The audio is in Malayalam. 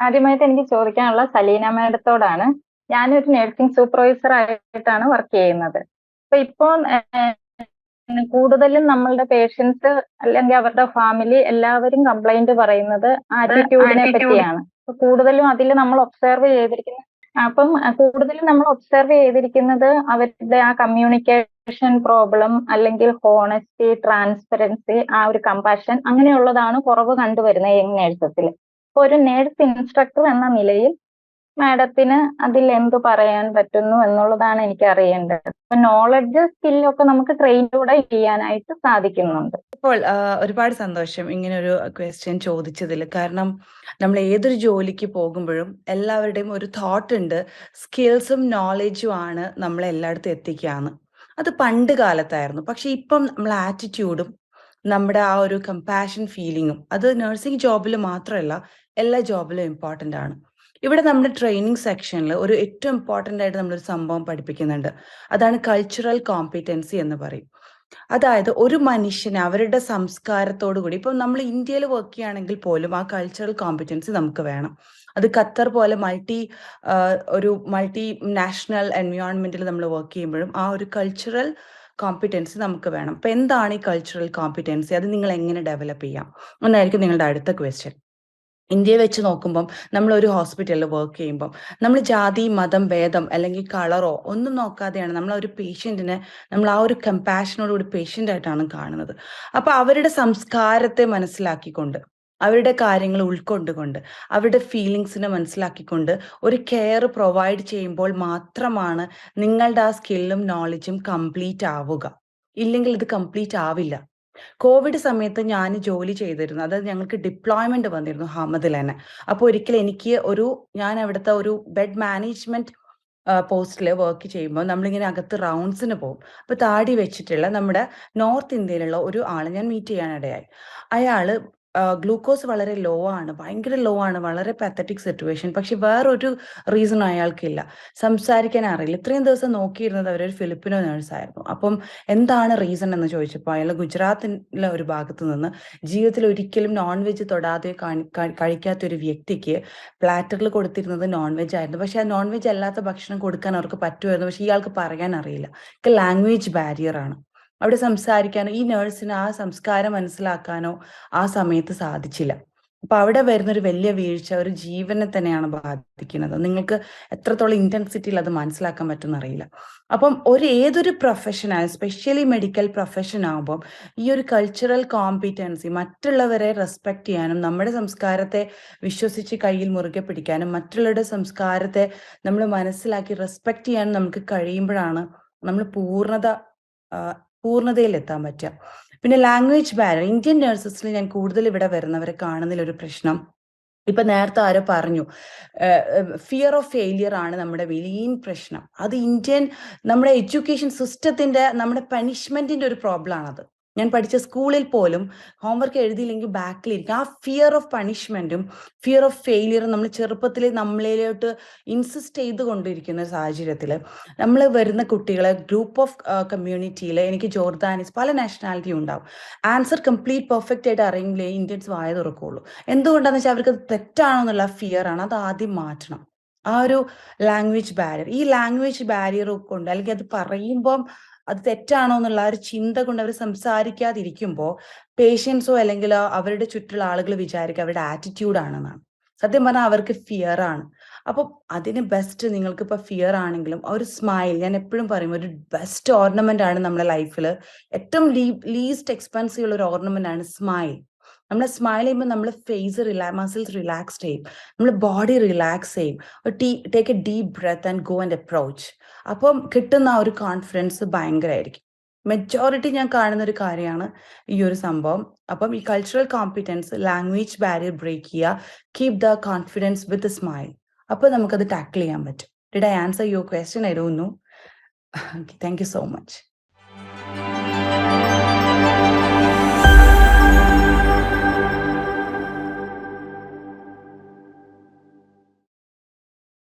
ആദ്യമായിട്ട് എനിക്ക് ചോദിക്കാനുള്ള സലീന മാഡത്തോടാണ്. ഞാനൊരു നഴ്സിംഗ് സൂപ്പർവൈസർ ആയിട്ടാണ് വർക്ക് ചെയ്യുന്നത്. അപ്പൊ ഇപ്പോൾ കൂടുതലും നമ്മളുടെ പേഷ്യൻസ് അല്ലെങ്കിൽ അവരുടെ ഫാമിലി എല്ലാവരും കംപ്ലൈന്റ് പറയുന്നത് ആറ്റിറ്റ്യൂഡിനെ പറ്റിയാണ്. അപ്പൊ കൂടുതലും അതിൽ നമ്മൾ ഒബ്സർവ് ചെയ്തിരിക്കുന്ന അപ്പം കൂടുതലും നമ്മൾ ഒബ്സർവ് ചെയ്തിരിക്കുന്നത് അവരുടെ ആ കമ്മ്യൂണിക്കേഷൻ പ്രോബ്ലം അല്ലെങ്കിൽ ഹോണസ്റ്റി ട്രാൻസ്പെറൻസി ആ ഒരു കമ്പാഷൻ അങ്ങനെയുള്ളതാണ് കുറവ് കണ്ടുവരുന്നത് യങ് നേഴ്സസിൽ. ഒരു നേഴ്സ് ഇൻസ്ട്രക്ടർ എന്ന നിലയിൽ മാഡത്തിന് അതിൽ എന്ത് പറയാൻ പറ്റുന്നു എന്നുള്ളതാണ് എനിക്ക് അറിയേണ്ടത്. അപ്പൊ നോളജ് സ്കില്ലൊക്കെ നമുക്ക് ട്രെയിനിലൂടെ ചെയ്യാനായിട്ട് സാധിക്കുന്നുണ്ട്. ഇപ്പോൾ ഒരുപാട് സന്തോഷം ഇങ്ങനെ ഒരു ക്വസ്റ്റ്യൻ ചോദിച്ചതിൽ. കാരണം നമ്മൾ ഏതൊരു ജോലിക്ക് പോകുമ്പോഴും എല്ലാവരുടെയും ഒരു തോട്ട് ഉണ്ട്. സ്കിൽസും നോളജും ആണ് നമ്മളെ എല്ലായിടത്തും എത്തിക്കുകയാണ് അത് പണ്ട് കാലത്തായിരുന്നു. പക്ഷെ ഇപ്പം നമ്മൾ ആറ്റിറ്റ്യൂഡും നമ്മുടെ ആ ഒരു കമ്പാഷൻ ഫീലിങ്ങും അത് നഴ്സിംഗ് ജോബിൽ മാത്രമല്ല എല്ലാ ജോബിലും ഇമ്പോർട്ടന്റ് ആണ്. ഇവിടെ നമ്മുടെ ട്രെയിനിങ് സെക്ഷനിൽ ഒരു ഏറ്റവും ഇമ്പോർട്ടന്റ് ആയിട്ട് നമ്മളൊരു സംഭവം പഠിപ്പിക്കുന്നുണ്ട്. അതാണ് കൾച്ചറൽ കോമ്പിറ്റൻസി എന്ന് പറയും. അതായത് ഒരു മനുഷ്യന് അവരുടെ സംസ്കാരത്തോടു കൂടി ഇപ്പം നമ്മൾ ഇന്ത്യയിൽ വർക്ക് ചെയ്യുകയാണെങ്കിൽ പോലും ആ കൾച്ചറൽ കോമ്പിറ്റൻസി നമുക്ക് വേണം. അത് ഖത്തർ പോലെ മൾട്ടി ഒരു മൾട്ടി നാഷണൽ എൻവയോൺമെന്റിൽ നമ്മൾ വർക്ക് ചെയ്യുമ്പോഴും ആ ഒരു കൾച്ചറൽ കോമ്പിറ്റൻസി നമുക്ക് വേണം. അപ്പൊ എന്താണ് ഈ കൾച്ചറൽ കോമ്പിറ്റൻസി അത് നിങ്ങൾ എങ്ങനെ ഡെവലപ്പ് ചെയ്യാം? എന്നായിരിക്കും നിങ്ങളുടെ അടുത്ത ക്വസ്റ്റ്യൻ ഇന്ത്യയെ വെച്ച് നോക്കുമ്പം നമ്മൾ ഒരു ഹോസ്പിറ്റലിൽ വർക്ക് ചെയ്യുമ്പം നമ്മൾ ജാതി മതം ഭേദം അല്ലെങ്കിൽ കളറോ ഒന്നും നോക്കാതെയാണ് നമ്മൾ ഒരു പേഷ്യന്റിനെ നമ്മൾ ആ ഒരു കമ്പാഷനോടുകൂടി പേഷ്യന്റ് ആയിട്ടാണ് കാണുന്നത്. അപ്പോൾ അവരുടെ സംസ്കാരത്തെ മനസ്സിലാക്കിക്കൊണ്ട് അവരുടെ കാര്യങ്ങൾ ഉൾക്കൊണ്ടുകൊണ്ട് അവരുടെ ഫീലിങ്സിനെ മനസ്സിലാക്കിക്കൊണ്ട് ഒരു കെയർ പ്രൊവൈഡ് ചെയ്യുമ്പോൾ മാത്രമാണ് നിങ്ങളുടെ ആ സ്കില്ലും നോളജും കംപ്ലീറ്റ് ആവുക. ഇല്ലെങ്കിൽ ഇത് കംപ്ലീറ്റ് ആവില്ല. കോവിഡ് സമയത്ത് ഞാൻ ജോലി ചെയ്തിരുന്നു. അതായത് ഞങ്ങൾക്ക് ഡിപ്ലോയ്മെന്റ് വന്നിരുന്നു ഹമദിൽ തന്നെ. അപ്പോൾ ഒരിക്കൽ എനിക്ക് ഒരു ഞാൻ അവിടുത്തെ ഒരു ബെഡ് മാനേജ്മെന്റ് പോസ്റ്റിൽ വർക്ക് ചെയ്യുമ്പോൾ നമ്മളിങ്ങനെ അകത്ത് റൗണ്ട്സിന് പോകും. അപ്പോൾ താടി വെച്ചിട്ടുള്ള നമ്മുടെ നോർത്ത് ഇന്ത്യയിലുള്ള ഒരു ആളെ ഞാൻ മീറ്റ് ചെയ്യാനിടയായി. അയാൾ ഗ്ലൂക്കോസ് വളരെ ലോ ആണ് ഭയങ്കര ലോ ആണ് വളരെ പാത്തറ്റിക് സിറ്റുവേഷൻ പക്ഷെ വേറൊരു റീസൺ അയാൾക്കില്ല. സംസാരിക്കാൻ അറിയില്ല. ഇത്രയും ദിവസം നോക്കിയിരുന്നത് അവരൊരു ഫിലിപ്പിനോ നേഴ്സായിരുന്നു അപ്പം എന്താണ് റീസൺ എന്ന് ചോദിച്ചപ്പോൾ അയാൾ ഗുജറാത്തിലെ ഒരു ഭാഗത്ത് നിന്ന് ജീവിതത്തിൽ ഒരിക്കലും നോൺ വെജ് തൊടാതെ കഴിക്കാത്ത ഒരു വ്യക്തിക്ക് പ്ലാറ്ററിൽ കൊടുത്തിരുന്നത് നോൺ വെജ് ആയിരുന്നു. പക്ഷെ ആ നോൺ വെജ് അല്ലാത്ത ഭക്ഷണം കൊടുക്കാൻ അവർക്ക് പറ്റുമായിരുന്നു. പക്ഷെ ഇയാൾക്ക് പറയാൻ അറിയില്ല. ലാംഗ്വേജ് ബാരിയർ ആണ്. അവിടെ സംസാരിക്കാനോ ഈ നേഴ്സിന് ആ സംസ്കാരം മനസ്സിലാക്കാനോ ആ സമയത്ത് സാധിച്ചില്ല. അപ്പൊ അവിടെ വരുന്ന ഒരു വലിയ വീഴ്ച ഒരു ജീവനെ തന്നെയാണ് ബാധിക്കുന്നത്. നിങ്ങൾക്ക് എത്രത്തോളം ഇന്റൻസിറ്റിയിൽ അത് മനസ്സിലാക്കാൻ പറ്റുമെന്ന് അറിയില്ല അപ്പം ഒരു ഏതൊരു പ്രൊഫഷനാണ് സ്പെഷ്യലി മെഡിക്കൽ പ്രൊഫഷൻ ആകുമ്പോൾ ഈ ഒരു കൾച്ചറൽ കോമ്പിറ്റൻസി മറ്റുള്ളവരെ റെസ്പെക്ട് ചെയ്യാനും നമ്മുടെ സംസ്കാരത്തെ വിശ്വസിച്ച് കയ്യിൽ മുറുകെ പിടിക്കാനും മറ്റുള്ളവരുടെ സംസ്കാരത്തെ നമ്മൾ മനസ്സിലാക്കി റെസ്പെക്ട് ചെയ്യാനും നമുക്ക് കഴിയുമ്പോഴാണ് നമ്മൾ പൂർണത പൂർണതയിൽ എത്താൻ പറ്റുക. പിന്നെ ലാംഗ്വേജ് ബാരിയർ ഇന്ത്യൻ നഴ്സസിൽ ഞാൻ കൂടുതൽ ഇവിടെ വരുന്നവരെ കാണുന്നതിലൊരു പ്രശ്നം. ഇപ്പൊ നേരത്തെ ആരോ പറഞ്ഞു ഫിയർ ഓഫ് ഫെയിലിയർ ആണ് നമ്മുടെ വലിയ പ്രശ്നം. അത് ഇന്ത്യൻ നമ്മുടെ എഡ്യൂക്കേഷൻ സിസ്റ്റത്തിന്റെ നമ്മുടെ പണിഷ്മെന്റിന്റെ ഒരു പ്രോബ്ലം ആണത്. ഞാൻ പഠിച്ച സ്കൂളിൽ പോലും ഹോംവർക്ക് എഴുതിയില്ലെങ്കിൽ ബാക്കിലിരിക്കും. ആ ഫിയർ ഓഫ് പണിഷ്മെന്റും ഫിയർ ഓഫ് ഫെയിലിയറും നമ്മൾ ചെറുപ്പത്തിൽ നമ്മളിലോട്ട് ഇൻസിസ്റ്റ് ചെയ്തുകൊണ്ടിരിക്കുന്ന ഒരു സാഹചര്യത്തിൽ നമ്മൾ വരുന്ന കുട്ടികളെ ഗ്രൂപ്പ് ഓഫ് കമ്മ്യൂണിറ്റിയിൽ എനിക്ക് ജോർദാനിസ് പല നാഷണാലിറ്റി ഉണ്ടാവും. ആൻസർ കംപ്ലീറ്റ് പെർഫെക്റ്റ് ആയിട്ട് അറിയെങ്കിലേ ഇന്ത്യൻസ് വായ തുറക്കുള്ളൂ. എന്തുകൊണ്ടാണെന്ന് വെച്ചാൽ അവർക്ക് തെറ്റാണോ എന്നുള്ള ഫിയർ ആണ്. അത് ആദ്യം മാറ്റണം. ആ ഒരു ലാംഗ്വേജ് ബാരിയർ ഈ ലാംഗ്വേജ് ബാരിയർ കൊണ്ട് അല്ലെങ്കിൽ അത് പറയുമ്പം അത് തെറ്റാണോ എന്നുള്ള ഒരു ചിന്ത കൊണ്ട് അവർ സംസാരിക്കാതിരിക്കുമ്പോൾ പേഷ്യൻസോ അല്ലെങ്കിൽ അവരുടെ ചുറ്റുള്ള ആളുകൾ വിചാരിക്കുക അവരുടെ ആറ്റിറ്റ്യൂഡാണെന്നാണ് സത്യം പറഞ്ഞാൽ അവർക്ക് ഫിയർ ആണ്. അപ്പോൾ അതിന് ബെസ്റ്റ് നിങ്ങൾക്ക് ഇപ്പൊ ഫിയർ ആണെങ്കിലും ഒരു സ്മൈൽ ഞാൻ എപ്പോഴും പറയും ഒരു ബെസ്റ്റ് ഓർണമെന്റ് ആണ് നമ്മുടെ ലൈഫിൽ ഏറ്റവും ലീസ്റ്റ് എക്സ്പെൻസീവ് ഉള്ള ഒരു ഓർണമെന്റ് ആണ് സ്മൈൽ നമ്മൾ സ്മൈൽ ചെയ്യുമ്പോൾ നമ്മൾ ഫേസ് റിലാ മസിൽസ് റിലാക്സ് ചെയ്യും. നമ്മൾ ബോഡി റിലാക്സ് ചെയ്യും. Take a deep breath and go and approach അപ്പം കിട്ടുന്ന ആ ഒരു കോൺഫിഡൻസ് ഭയങ്കരമായിരിക്കും മെജോറിറ്റി ഞാൻ കാണുന്ന ഒരു കാര്യമാണ് ഈ ഒരു സംഭവം. അപ്പം ഈ cultural competence language barrier break ചെയ്യുക keep the confidence with smile അപ്പോൾ നമുക്കത് ടാക്കിൾ ചെയ്യാൻ പറ്റും. Did I answer your question I don't know thank you so much